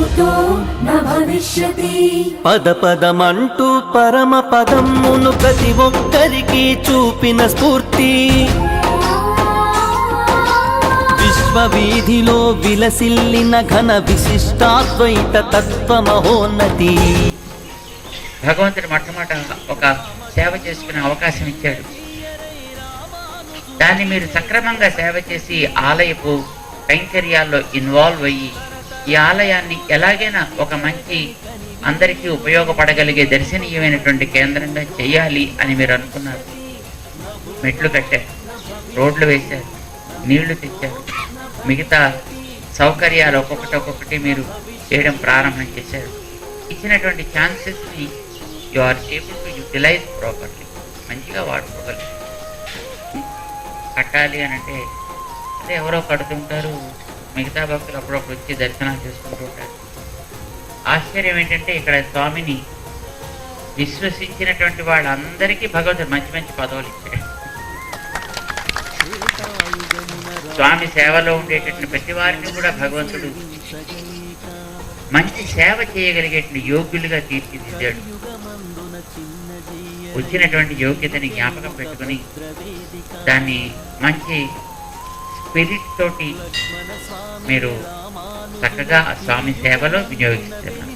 భూతో న భవిష్యతి. పద పదమంటూ పరమ పదమ్మును ప్రతి ఒక్కరికి చూపిన స్ఫూర్తి. విశ్వవీధిలో విలసిల్లిన ఘన విశిష్టాద్వైత తత్వ మహోన్నతి. భగవంతుడు మొట్టమొదట ఒక సేవ చేసుకునే అవకాశం ఇచ్చాడు. దాన్ని మీరు సక్రమంగా సేవ చేసి ఆలయపు కైంకర్యాల్లో ఇన్వాల్వ్ అయ్యి ఈ ఆలయాన్ని ఎలాగైనా ఒక మంచి అందరికీ ఉపయోగపడగలిగే దర్శనీయమైనటువంటి కేంద్రంగా చేయాలి అని మీరు అనుకున్నారు. మెట్లు కట్టారు రోడ్లు వేశారు నీళ్ళు తెచ్చారు. మిగతా సౌకర్యాలు ఒక్కొక్కటి ఒక్కొక్కటి మీరు చేయడం ప్రారంభం చేశారు. ఇచ్చినటువంటి ఛాన్సెస్ని you are able to utilize properly. మంచిగా వాడుకోగలరు. కట్టాలి అని అంటే అదే ఎవరో కడుతుంటారు మిగతా భక్తులు అప్పుడప్పుడు వచ్చి దర్శనాలు చేసుకుంటూ ఉంటారు. ఆశ్చర్యం ఏంటంటే ఇక్కడ స్వామిని విశ్వసించినటువంటి వాళ్ళందరికీ భగవంతుడు మంచి మంచి పదవులు ఇచ్చాడు. స్వామి సేవలో ఉండేటటువంటి ప్రతి వారిని కూడా భగవంతుడు మంచి సేవ చేయగలిగేటువంటి యోగ్యులుగా తీర్చిదిద్దాడు. వచ్చినటువంటి యోగ్యతని జ్ఞాపకం పెట్టుకుని దాన్ని మంచి స్పిరిట్ తోటి మీరు చక్కగా ఆ స్వామి సేవలో వినియోగిస్తున్నారు.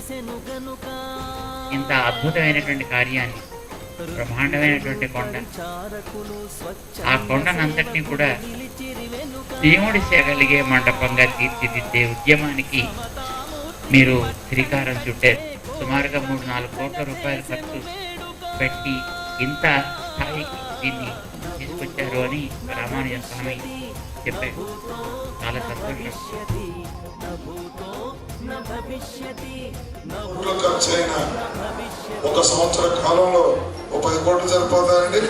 ఇంత అద్భుతమైనటువంటి కార్యాన్ని బ్రహ్మాండమైనటువంటి కొండ ఆ కొండనంతటినీ కూడా దేవుడి సేవలిగే మండపంగా తీర్చిదిద్దే ఉద్యమానికి మీరు శ్రీకారం చుట్టే సుమారుగా మూడు నాలుగు కోట్ల రూపాయలు ఖర్చు పెట్టి ఇంత స్థాయికి దీన్ని తీసుకొచ్చారు అని రామానుజ స్వామి చెప్పారు చాలా సంతోషం. కోట్లు ఖర్చు అయిన ఒక సంవత్సర కాలంలో ఒక పది కోట్లు సరిపోతాయండి?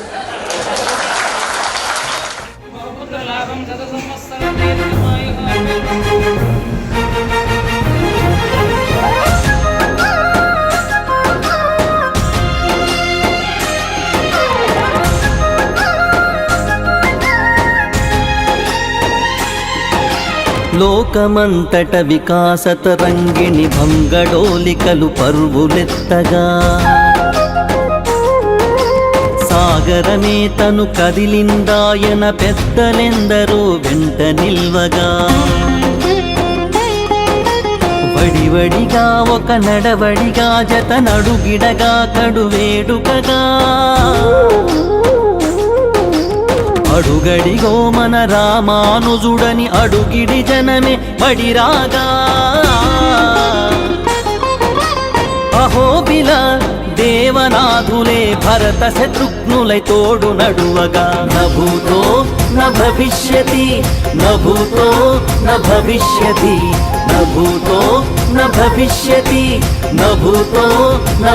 లాభం శత సంవత్సరం లోకమంతట వికాసత రంగిణి భంగడోలికలు పరువులెత్తగా. సాగరమే తను కదిలిందాయన పెద్దలెందరో వెంట నిల్వగా. వడివడిగా ఒక నడవడిగా జత నడుగిడగా కడు వేడుకగా అడుగడిగో మన రామానుజుడని అడుగిడి జనమే బడిరాగా అహోబిల దేవనాథులే భరత శత్రుఘ్నులై తోడు నడువగా. నభూతో న భవిష్యతి నభూతో న భవిష్యతి నభూతో న భవిష్యతి నభూతో న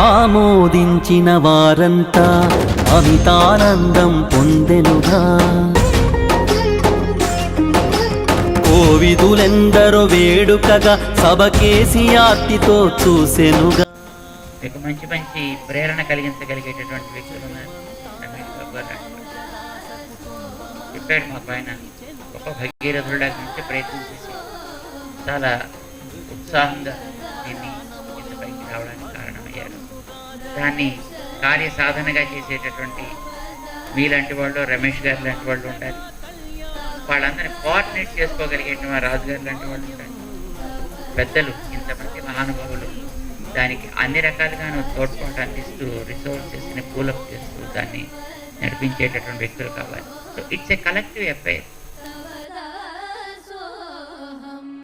ఆమోదించిన వారంతా అమితానందం పొందెనుగా. కోవిదులెందరో వేడుకగా సభకేసి ఆర్తితో చూసెనుగా. మీకు మంచి మంచి ప్రేరణ కలిగించగలిగేటటువంటి వ్యక్తులు ఉన్నారు. చెప్పాడు మాకు ఆయన గొప్ప భగీరథుడా నుంచి ప్రయత్నం చేసి చాలా ఉత్సాహంగా దాన్ని కార్య సాధనగా చేసేటటువంటి మీలాంటి వాళ్ళు రమేష్ గారు లాంటి వాళ్ళు ఉండాలి. వాళ్ళందరినీ కోఆర్డినేట్ చేసుకోగలిగేట రాజు గారు లాంటి వాళ్ళు ఉండాలి. పెద్దలు ఇంతమంది మహానుభావులు దానికి అన్ని రకాలుగాను తోడ్పాటు అందిస్తూ రిసోర్సెస్ని పూలప్ చేస్తూ దాన్ని నడిపించేటటువంటి వ్యక్తులు కావాలి. So it's a collective affair